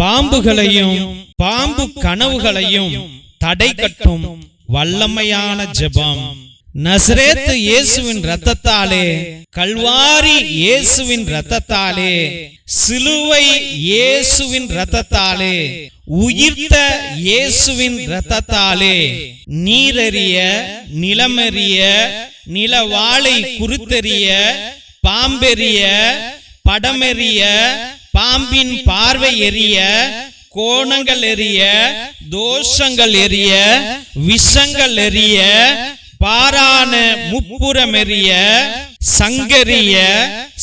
பாம்புகளையும் பாம்பு கனவுகளையும் தடை கட்டும் வல்லமையான ஜெபம். நசரேத்து இயேசுவின் ரத்தத்தாலே கல்வாரி இயேசுவின் ரத்தத்தாலே சிலுவை இயேசுவின் ரத்தத்தாலே உயிர்த்த இயேசுவின் ரத்தத்தாலே நீரறிய நிலமறிய நிலவாளை குருத்தெறிய பாம்பெறிய படமெறிய பாம்பின் பார்வை எரிய கோணங்கள் எரிய தோஷங்கள் எரிய விஷங்கள் எறிய பாரான முப்புறம் எரிய சங்கரிய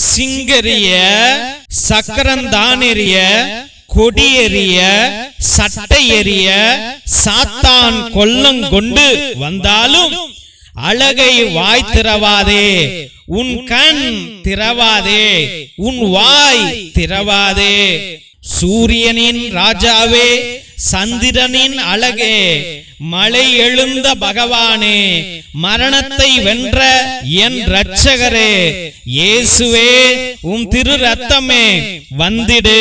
சிங்கரிய சக்கரந்தானெறிய கொடியெறிய சட்டை எரிய சாத்தான் கொல்லங்கொண்டு வந்தாலும் அழகை வாய் திறவாதே உன் கண் திறவாதே உன் வாய் திறவாதே. சூரியனின் ராஜாவே சந்திரனின் அழகே மலை எழுந்த பகவானே மரணத்தை வென்ற என் இரட்சகரே இயேசுவே உம் திரு ரத்தமே வந்திடு.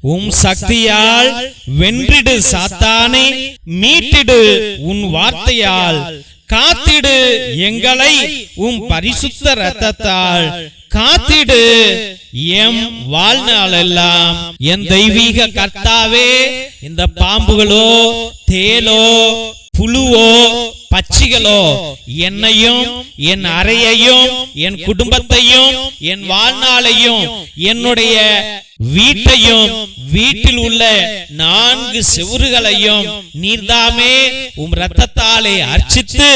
உம் சக்தியால் வென்றிடு சாத்தானை மீட்டிடு உன் வார்த்தையால். காத்திடு எங்களை உம் பரிசுத்த ரத்தத்தால் காத்திடு எம் வாழ்நாளெல்லாம் என் தெய்வீக கர்த்தாவே இந்த பாம்புகளோ தேலோ புழுவோ பச்சிகளோ என்னையும் என் அறையையும் என் குடும்பத்தையும் என் வாழ்நாளையும் என்னுடைய வீட்டையும் வீட்டில் உள்ள நான்கு செவுறுகளையும் நீர்தாமே உம் ரத்தத்தாலே அர்ச்சித்து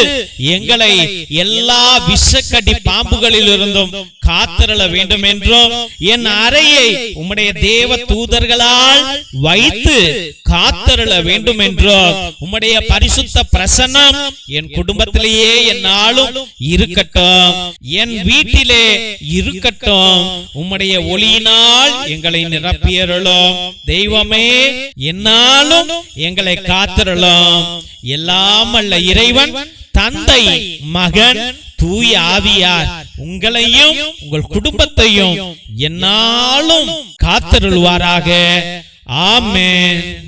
எங்களை எல்லா விஷக்கடி பாம்புகளில் இருந்தும் காத்திரள வேண்டும் என்றும் என் அறையை உம்முடைய தேவ தூதர்களால் வைத்து காத்திரள வேண்டும் என்றும் உம்முடைய பரிசுத்த பிரசன்னம் என் குடும்பத்திலேயே என்னாலும் இருக்கட்டும். என் வீட்டிலே இருக்கட்டும். உம்முடைய ஒளியினால் எங்களை நிரப்பியருளும். தெய்வமே என்னாலும் எங்களை காத்திரலும் எல்லாம் அல்ல இறைவன் தந்தை மகன் தூய ஆவியார் உங்களையும் உங்கள் குடும்பத்தையும் என்னாலும் காத்திருள்வாராக. ஆமே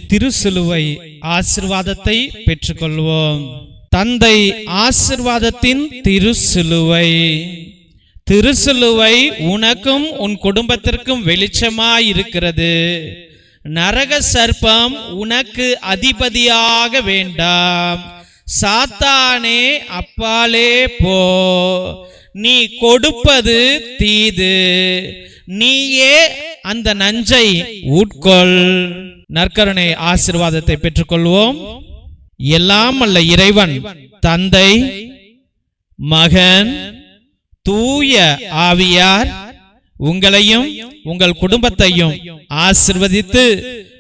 திருசிலுவை ஆசிர்வாதத்தை பெற்றுக்கொள்வோம். தந்தை ஆசிர்வாதத்தின் திருசிலுவை. திருசிலுவை உனக்கும் உன் குடும்பத்திற்கும் வெளிச்சமாய் இருக்கிறது நரக சர்ப்பம் உனக்கு அதிபதியாக வேண்டாம். சாத்தானே அப்பாலே போ. நீ கொடுப்பது தீது. நீயே அந்த நஞ்சை உட்கொள். நற்கருணை ஆசிர்வாதத்தை பெற்றுக்கொள்வோம். எல்லாம் அல்ல இறைவன் தந்தை மகன் தூய ஆவியார் உங்களையும் உங்கள் குடும்பத்தையும் ஆசிர்வதித்து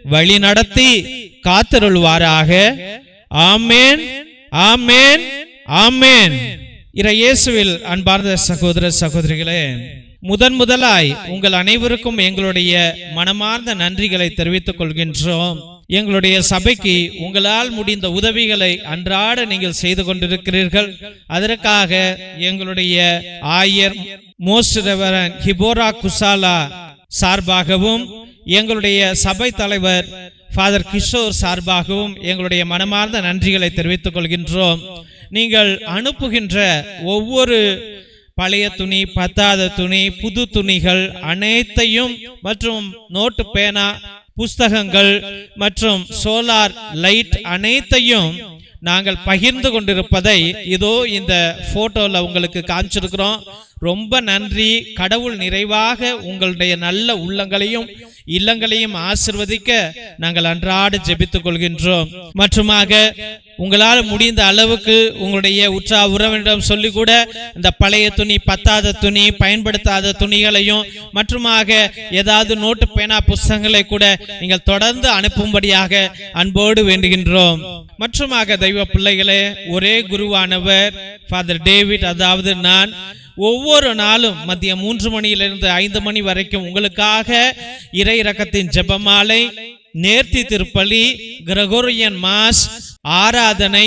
வழி நடத்தி காத்தருள்வாராக. ஆமேன். ஆமேன். ஆமேன். இற இயேசுவில் அன்பார்ந்த சகோதர சகோதரிகளே முதன் முதலாய் உங்கள் அனைவருக்கும் எங்களுடைய மனமார்ந்த நன்றிகளை தெரிவித்துக் கொள்கின்றோம். எங்களுடைய சபைக்கு உங்களால் முடிந்த உதவிகளை அன்றாட நீங்கள் செய்து கொண்டிருக்கிறீர்கள். அதற்காக எங்களுடைய ஆயர் மோஸ்ட் ரெவரன் ஹிபோரா குசாலா சார்பாகவும் எங்களுடைய சபை தலைவர் ஃபாதர் கிஷோர் சார்பாகவும் எங்களுடைய மனமார்ந்த நன்றிகளை தெரிவித்துக் கொள்கின்றோம். நீங்கள் அனுப்புகின்ற ஒவ்வொரு பழைய துணி பத்தாத துணி புது துணிகள் அனைத்தையும் மற்றும் நோட்டு பேனா புஸ்தகங்கள் மற்றும் சோலார் லைட் அனைத்தையும் நாங்கள் பகிர்ந்து கொண்டிருப்பதை இதோ இந்த போட்டோல உங்களுக்கு காமிச்சிருக்கிறோம். ரொம்ப நன்றி. கடவுள் நிறைவாக உங்களுடைய நல்ல உள்ளங்களையும் இல்லங்களையும் ஆசிர்வதிக்க நாங்கள் அன்றாட ஜெபித்துக் கொள்கின்றோம். மற்றுமாக உங்களால் முடிந்த அளவுக்கு உங்களுடைய உற்றா உறவினரிடம் சொல்லி கூட இந்த பழைய துணி பத்தாத துணி பயன்படுத்தாத துணிகளையும் மற்றுமாக ஏதாவது நோட்டு பேனா புஸ்தகங்களை கூட நீங்கள் தொடர்ந்து அனுப்பும்படியாக அன்போடு வேண்டுகின்றோம். மற்றுமாக தெய்வ பிள்ளைகளே ஒரே குருவானவர் ஃபாதர் டேவிட் அதாவது நான் ஒவ்வொரு நாளும் மதியம் மூன்று மணியிலிருந்து ஐந்து மணி வரைக்கும் உங்களுக்காக இறை இரக்கத்தின் ஜெபமாலை நேர்த்தி திருப்பலி கிரகோரியன் மாஸ் ஆராதனை